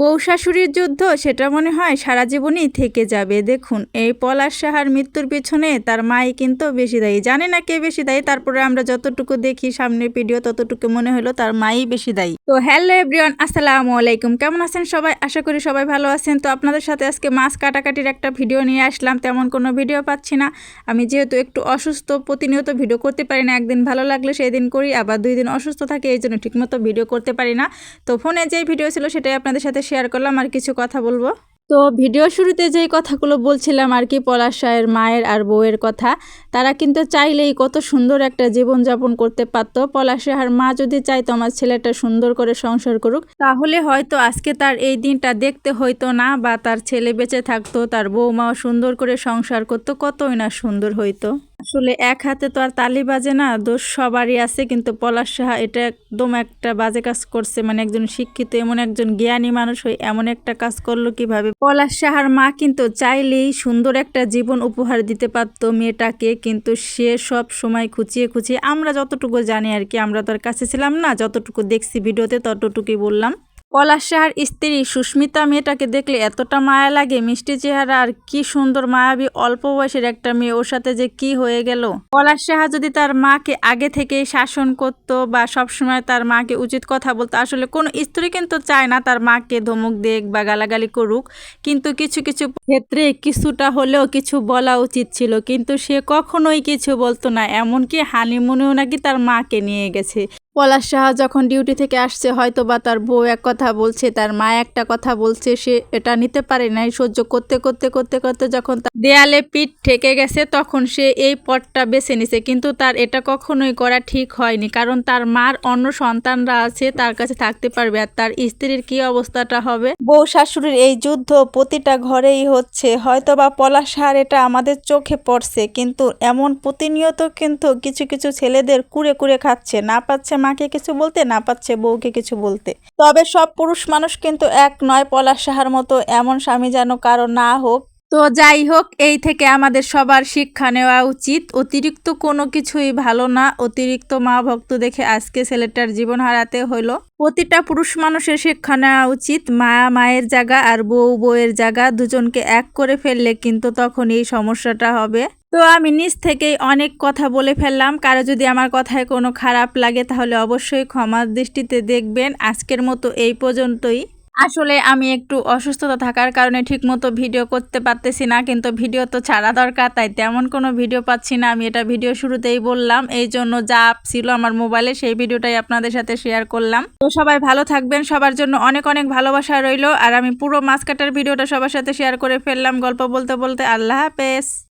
বউ শাশুড়ির যুদ্ধ, সেটা মনে হয় সারা জীবনই থেকে যাবে। দেখুন, এই পলাশ সাহার মৃত্যুর পিছনে তার মাই কিন্তু বেশি দায়ী। জানে না কে বেশি দায়ী, তারপরে আমরা যতটুকু দেখি সামনের ভিডিও ততটুকু মনে হলো তার মাই বেশি দায়ী। তো হ্যালো এভরিওয়ান আসসালামু আলাইকুম। কেমন আছেন সবাই? আশা করি সবাই ভালো আছেন। তো আপনাদের সাথে আজকে মাছ কাটাকাটির একটা ভিডিও নিয়ে আসলাম। তেমন কোনো ভিডিও পাচ্ছি না। আমি যেহেতু একটু অসুস্থ, প্রতিনিয়ত ভিডিও করতে পারি না। একদিন ভালো লাগলে সেই দিন করি, আবার দুই দিন অসুস্থ থাকে এই জন্য ঠিকমতো ভিডিও করতে পারি না। তো ফোনে যে ভিডিও ছিল, সেটাই আপনাদের সাথে শেয়ার করলাম আর কিছু কথা বলব। তো ভিডিও শুরুতে যেই কথাগুলো বলছিলাম আর কি, পলাশ মায়ের আর বউয়ের কথা, তারা কিন্তু চাইলেই কত সুন্দর একটা জীবন যাপন করতে পারতো। পলাশ মা যদি চাইতো আমার ছেলেটা সুন্দর করে সংসার করুক, তাহলে হয়তো আজকে তার এই দিনটা দেখতে হইতো না বা তার ছেলে বেঁচে থাকতো, তার বউমাও সুন্দর করে সংসার করতো, কতই না সুন্দর হইতো। আসলে এক হাতে তো আর তালি বাজে না, দোষ সবারই আছে, কিন্তু পলাশ সাহা এটা একদম একটা বাজে কাজ করছে। মানে একজন শিক্ষিত, এমন একজন জ্ঞানী মানুষ হয়ে এমন একটা কাজ করল কীভাবে? পলাশ সাহার মা কিন্তু চাইলেই সুন্দর একটা জীবন উপহার দিতে পারতো মেয়েটাকে, কিন্তু সে সব সময় খুঁচিয়ে খুঁচিয়ে, আমরা যতটুকু জানি আর কি, আমরা তার কাছে ছিলাম না, যতটুকু দেখছি ভিডিওতে ততটুকুই বললাম। পলাশ সাহার স্ত্রী সুস্মিতা মেয়েটাকে দেখলে এতটা মায়া লাগে, মিষ্টি চেহারা আর কি সুন্দর মায়াবী অল্প বয়সের একটা মেয়ে, ওর সাথে যে কি হয়ে গেল? পলাশ সাহা যদি তার মাকে আগে থেকেই শাসন করতো বা সবসময় তার মাকে উচিত কথা বলতো, আসলে কোনো স্ত্রী কিন্তু চায় না তার মাকে ধমক দেখ বা গালাগালি করুক। কিন্তু কিছু কিছু ক্ষেত্রে কিছুটা হলেও কিছু বলা উচিত ছিল, কিন্তু সে কখনোই কিছু বলতো না, এমনকি হানিমুনেও নাকি তার মাকে নিয়ে গেছে। পলাশ সাহা যখন ডিউটি থেকে আসছে হয়তো বা তার বউ এক কথা বলছে, তার মা একটা কথা বলছে, সে এটা নিতে পারে নাই। সহ্য করতে করতে করতে করতে যখন তার দেয়ালে পিঠ ঠেকে গেছে, তখন সে এই পথটা বেছে নিছে। কিন্তু তার এটা কখনোই করা ঠিক হয়নি, কারণ তার মার অন্য সন্তানরা আছে, তার কাছে থাকতে পারবে আর তার স্ত্রীর কি অবস্থাটা হবে? বউ শাশুড়ির এই যুদ্ধ প্রতিটা ঘরেই হচ্ছে। হয়তো বা পলাশ সাহার এটা আমাদের চোখে পড়ছে, কিন্তু এমন প্রতিনিয়ত কিন্তু কিছু কিছু ছেলেদের কুড়ে কুড়ে খাচ্ছে, না পাচ্ছে মাকে কিছু বলতে, না পাচ্ছে বউকে কিছু বলতে। তবে সব পুরুষ মানুষ কিন্তু এক নয় পলাশ সাহার মতো এমন স্বামী যেন কারও না হোক তো যাই হোক, এই থেকে আমাদের সবার শিক্ষা নেওয়া উচিত। অতিরিক্ত কোনো কিছুই ভালো না। অতিরিক্ত মা ভক্ত দেখে আজকে ছেলেটার জীবন হারাতে হলো। প্রতিটা পুরুষ মানুষের শিক্ষা নেওয়া উচিত। মা, মায়ের জায়গা আর বউ, বউয়ের জায়গা দুজনকে এক করে ফেললে কিন্তু তখন এই সমস্যাটা হবে। তো আমি নিজ থেকেই অনেক কথা বলে ফেললাম। কারও যদি আমার কথায় কোনো খারাপ লাগে তাহলে অবশ্যই ক্ষমার দৃষ্টিতে দেখবেন। আজকের মতো এই পর্যন্তই। আসলে আমি একটু অসুস্থতা থাকার কারণে ঠিকমতো ভিডিও করতে পারতেছি না, কিন্তু ভিডিও তো ছাড়া দরকার, তাই তেমন কোনো ভিডিও পাচ্ছি না। আমি এটা ভিডিও শুরুতেই বললাম, এই জন্য যা ছিল আমার মোবাইলে সেই ভিডিওটাই আপনাদের সাথে শেয়ার করলাম। তো সবাই ভালো থাকবেন, সবার জন্য অনেক অনেক ভালোবাসা রইল, আর আমি পুরো মাছ কাটার ভিডিওটা সবার সাথে শেয়ার করে ফেললাম গল্প বলতে বলতে। আল্লাহ হাফেজ।